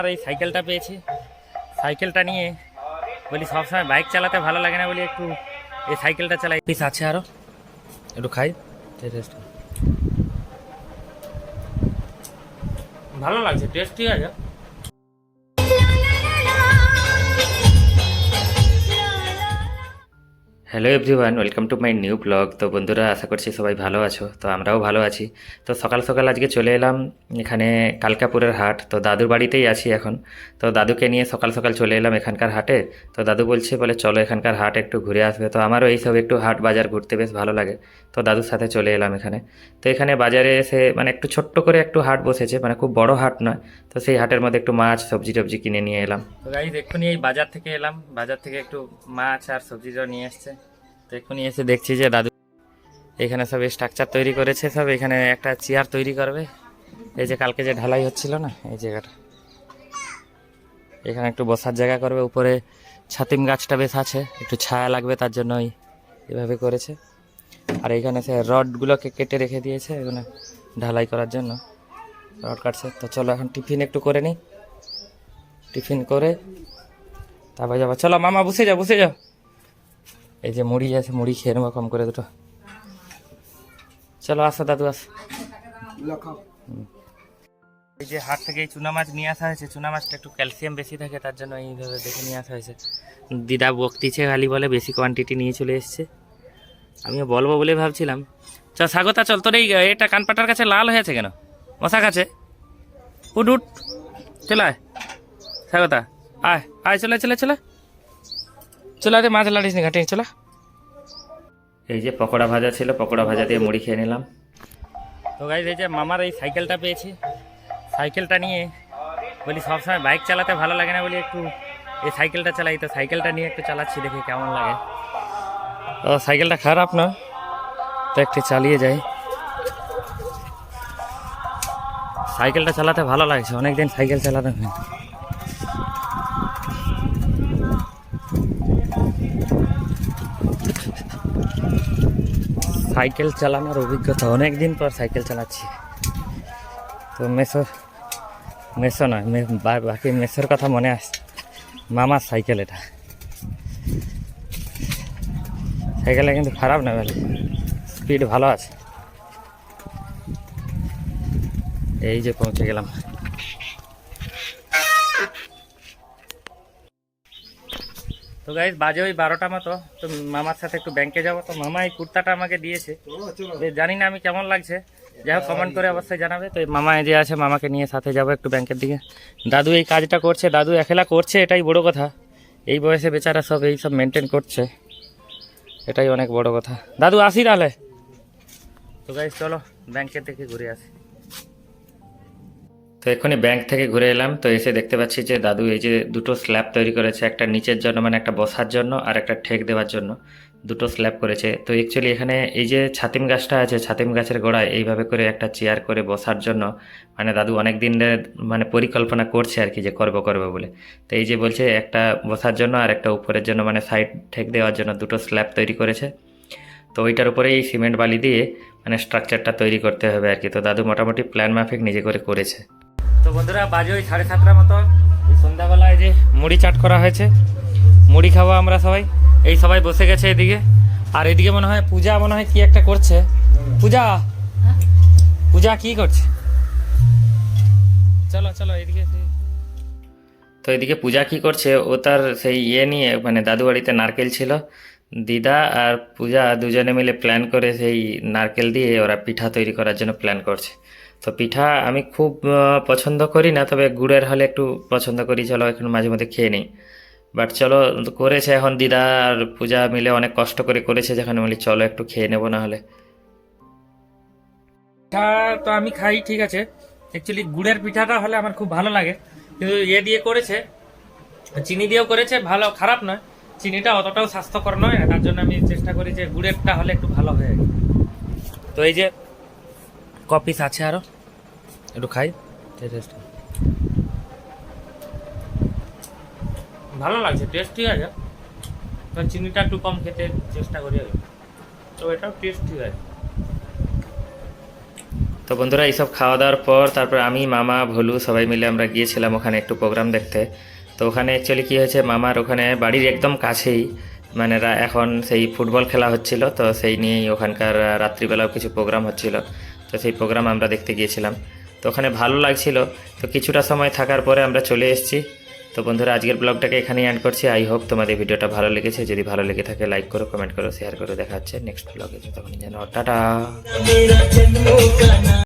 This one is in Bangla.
আর এই সাইকেলটা পেয়েছি। সাইকেলটা নিয়ে বলি, সবসময় বাইক চালাতে ভালো লাগে না বলি, একটু এই সাইকেলটা চালাই। পিস আছে আরও একটু খাই টেস্ট ভালো লাগছে টেস্টই আছে hello everyone welcome to my new blog তো বন্ধুরা, আশা করছি সবাই ভালো আছো। তো আমরাও ভালো আছি। তো সকাল সকাল আজকে চলে এলাম এখানে কালকাপুরের হাট। তো দাদুর বাড়িতেই আছি এখন। তো দাদুকে নিয়ে সকাল সকাল চলে এলাম এখানকার হাটে। তো দাদু বলছে, বলে চলো এখানকার হাট একটু ঘুরে আসবে। তো আমারও এইসব একটু হাট বাজার ঘুরতে বেশ ভালো লাগে। তো দাদুর সাথে চলে এলাম এখানে। তো এখানে বাজারে এসে মানে একটু ছোট্ট করে একটু হাট বসেছে। মানে খুব বড় হাট নয়। তো সেই হাটের মধ্যে একটু মাছ, সবজি টবজি কিনে নিয়ে এলাম। তো গাইজ এক্ষুনি এই বাজার থেকে এলাম। বাজার থেকে একটু মাছ আর সবজিটাও নিয়ে এসছে। তো এক্ষুনি এসে দেখছি যে দাদু এখানে সব স্ট্রাকচার তৈরি করেছে, সব এখানে একটা চেয়ার তৈরি করবে। এই যে কালকে যে ঢালাই হচ্ছিল না, এই জায়গাটা। এখানে একটু বসার জায়গা করবে, উপরে ছাতিম গাছটা বেশ আছে, একটু ছায়া লাগবে তার জন্য ওই এভাবে করেছে। আর এইখানে সে রডগুলোকে কেটে রেখে দিয়েছে এখানে ঢালাই করার জন্য, রড কাটছে। তো চলো এখন টিফিন একটু করে নিই। টিফিন করে তারপর যাব। চলো, মামা, বসে যাও বসে যাও। এই যে মুড়ি আছে, মুড়ি খেয়ে নেব কম করে দুটো। চলো আসো দাদু, আস। এই যে হাট থেকে এই চুনা মাছ নিয়ে আসা হয়েছে, চুনা মাছটা একটু ক্যালসিয়াম বেশি থাকে, তার জন্য এইভাবে দেখে নিয়ে আসা হয়েছে। দিদা বকতিছে খালি বলে, বেশি কোয়ান্টিটি নিয়ে চলে এসছে। আমিও বলব বলে ভাবছিলাম। চ, স্বাগতা, চল, তোর এই, এটা কানপাটার কাছে লাল হয়েছে কেন? মশা কাছে উঠ উঠ, চলে আয়। স্বাগতা, আয় আয়, চলে চলে চলে। চলে রে মাছ লাড়িস নি ঘাটে চলে। এই যে পকোড়া ভাজা ছিল পকোড়া ভাজা দিয়ে মুড়ি খেয়ে নিলাম। তো গাইজ এই যে মামার এই সাইকেলটা পেয়েছি। সাইকেলটা নিয়ে বলি সবসময় বাইক চালাতে ভালো লাগে না বলি একটু এই সাইকেলটা চালাই। তো সাইকেলটা নিয়ে একটু চালাচ্ছি দেখি কেমন লাগে। তো সাইকেলটা খারাপ না তো একটু চালিয়ে যাই। সাইকেলটা চালাতে ভালো লাগছে অনেকদিন সাইকেল চালাতে হয় সাইকেল চালানোর অভিজ্ঞতা অনেক দিন পর সাইকেল চালাচ্ছি। তো মেসো মেসো নয় বাকি মেসোর কথা মনে আসছে মামার সাইকেল এটা। সাইকেলটা কিন্তু খারাপ না বলে স্পিড ভালো আছে। এই যে পৌঁছে গেলাম। তো গাইজ বাজে ওই বারোটা মতো। তো মামার সাথে একটু ব্যাংকে যাব। তো মামা এই কুর্তাটা আমাকে দিয়েছে। জানি না আমি কেমন লাগছে। যাই হোক কমেন্ট করে অবশ্যই। জানাবে। তো এই মামা যে আছে মামাকে নিয়ে সাথে যাব একটু ব্যাংকের দিকে। দাদু এই কাজটা করছে দাদু একলা করছে এটাই বড় কথা। এই বয়সে বেচারা সব এই সব মেনটেন করছে। এটাই অনেক বড় কথা। দাদু আসি তাহলে। তো গাইজ চলো ব্যাংকের থেকে ঘুরে আসি। তো এক্ষুনি ব্যাংক থেকে ঘুরে এলাম। তো এসে দেখতে পাচ্ছি যে দাদু এই যে দুটো স্ল্যাব তৈরি করেছে, একটা নিচের জন্য মানে একটা বসার জন্য আর একটা ঠেক দেওয়ার জন্য। দুটো স্ল্যাব করেছে। তো অ্যাকচুয়ালি এখানে এই যে ছাতিম গাছটা আছে, ছাতিম গাছের গোড়ায় এইভাবে করে একটা চেয়ার করে বসার জন্য মানে দাদু অনেক দিনের মানে পরিকল্পনা করছে আর কি যে করব করব বলে। তো এই যে বলছে একটা বসার জন্য আর একটা উপরের জন্য মানে সাইড ঠেক দেওয়ার জন্য দুটো স্ল্যাব তৈরি করেছে। তো ওইটার উপরে এই সিমেন্ট বালি দিয়ে মানে স্ট্রাকচারটা তৈরি করতে হবে আর কি। তো দাদু মোটামুটি প্ল্যান মাফিক নিজে করে করেছে। তো বন্ধুরা, বাজে ওই সাড়ে সাতটার মতো। এই সন্ধ্যাবেলায় যে মুড়ি চাট করা হয়েছে, মুড়ি খাব আমরা সবাই। এই সবাই বসে গেছে এদিকে। আর এদিকে মনে হয় পূজা, মনে হয় কি একটা করছে। পূজা? পূজা কি করছে? চলো চলো, এদিকে তো এদিকে পূজা কি করছে, ও তার সেই ইয়ে নিয়ে মানে দাদু বাড়িতে নারকেল ছিল। দিদা আর পূজা দুজনে মিলে প্ল্যান করে সেই নারকেল দিয়ে ওরা পিঠা তৈরি করার জন্য প্ল্যান করছে। তো পিঠা আমি খুব পছন্দ করি না, তবে গুড়ের হলে একটু পছন্দ করি, চলো এখন মাঝে মধ্যে খেয়ে নিই। বাট চলো, করেছে এখন দিদা আর পূজা মিলে অনেক কষ্ট করে করেছে, যেখানে বলি চলো একটু খেয়ে নেব না হলে। পিঠা তো আমি খাই, ঠিক আছে। অ্যাকচুয়ালি গুড়ের পিঠাটা হলে আমার খুব ভালো লাগে। কিন্তু ইয়ে দিয়ে করেছে, চিনি দিয়েও করেছে, ভালো, খারাপ নয়। চিনিটা অতটাও স্বাস্থ্যকর নয়, তার জন্য আমি চেষ্টা করি যে গুড়েরটা হলে একটু ভালো হয়ে। তো এই যে কপিস আছে আরও? একটু খাই। টেস্ট ভালো লাগছে টেস্ট ঠিক আছে। তো চিনিটা একটু কম খেতে চেষ্টা করি আর তো এটাও টেস্ট ঠিক আছে তো বন্ধুরা এইসব খাওয়া দাওয়ার পর তারপর আমি মামা ভলু সবাই মিলে আমরা গিয়েছিলাম ওখানে একটু প্রোগ্রাম দেখতে। তো ওখানে অ্যাকচুয়ালি কী হয়েছে মামার ওখানে বাড়ির একদম কাছেই মানে রা- এখন সেই ফুটবল খেলা হচ্ছিল তো সেই নিয়েই ওখানকার রাত্রিবেলাও কিছু প্রোগ্রাম হচ্ছিল। তো সেই প্রোগ্রাম আমরা দেখতে গিয়েছিলাম। তো ওখানে ভালো লাগছিল। তো কিছুটা সময় থাকার পরে আমরা চলে এসেছি। তো বন্ধুরা, আজকের ব্লগটাকে এখানেই অ্যান্ড করছি। আই হোপ তোমাদের ভিডিওটা ভালো লেগেছে। যদি ভালো লেগে থাকে লাইক করো কমেন্ট করো শেয়ার করো। দেখা হচ্ছে নেক্সট ব্লগে। তখন যেন টাটা।